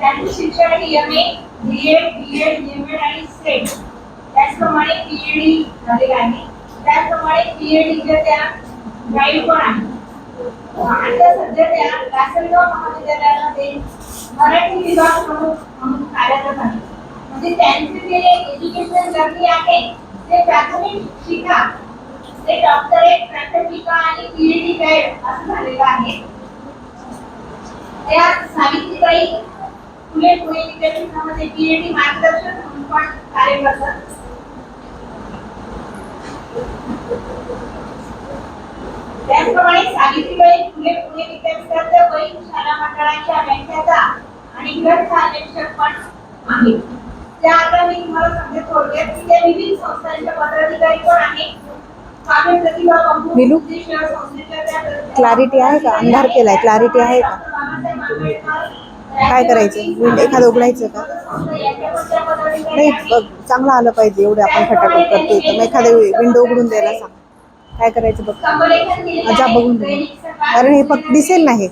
त्यांचं शिक्षण M A B Ed B Ed M Ed आणि सेट त्याचप्रमाणे पी एड ई झालेले आहे त्याचप्रमाणे पी एड पीएडीच्या त्या गाईड पण आहे आता सध्या त्या लासलगाव महाविद्यालयामध्ये मराठी विभाग प्रमुख म्हणून कार्यरत आहे म्हणजे त्यांचे जे एज्युकेशन जर्नी आहे ते प्राथमिक शिक्षा ते डॉक्टरेट प्राथमिका आणि पीएचडी गाईड असं झालेलं आहे. त्या सावित्रीबाई फुले पुणे विद्यापीठामध्ये पीएचडी मार्गदर्शक म्हणून पण कार्य करतात त्याचप्रमाणे सावित्रीबाई फुले पुणे विद्यापीठाच्या वैध शाळा मंडळाच्या व्याख्याता आणि पण आहेत त्या आता मी तुम्हाला सांगते थोडक्यात की त्या विविध संस्थांच्या पदाधिकारी पण आहेत Clarity आहे का? अंधार केलाय. Clarity आहे का? काय करायचं? विंड एखादं उघडायचं का? नाही बघ चांगलं आलं पाहिजे एवढे आपण खटाखट करतोय. तर मग एखाद्या विंडो उघडून द्यायला सांग. काय करायचं बघ. संलेखन बघून कारण हे फक्त दिसेल नाही.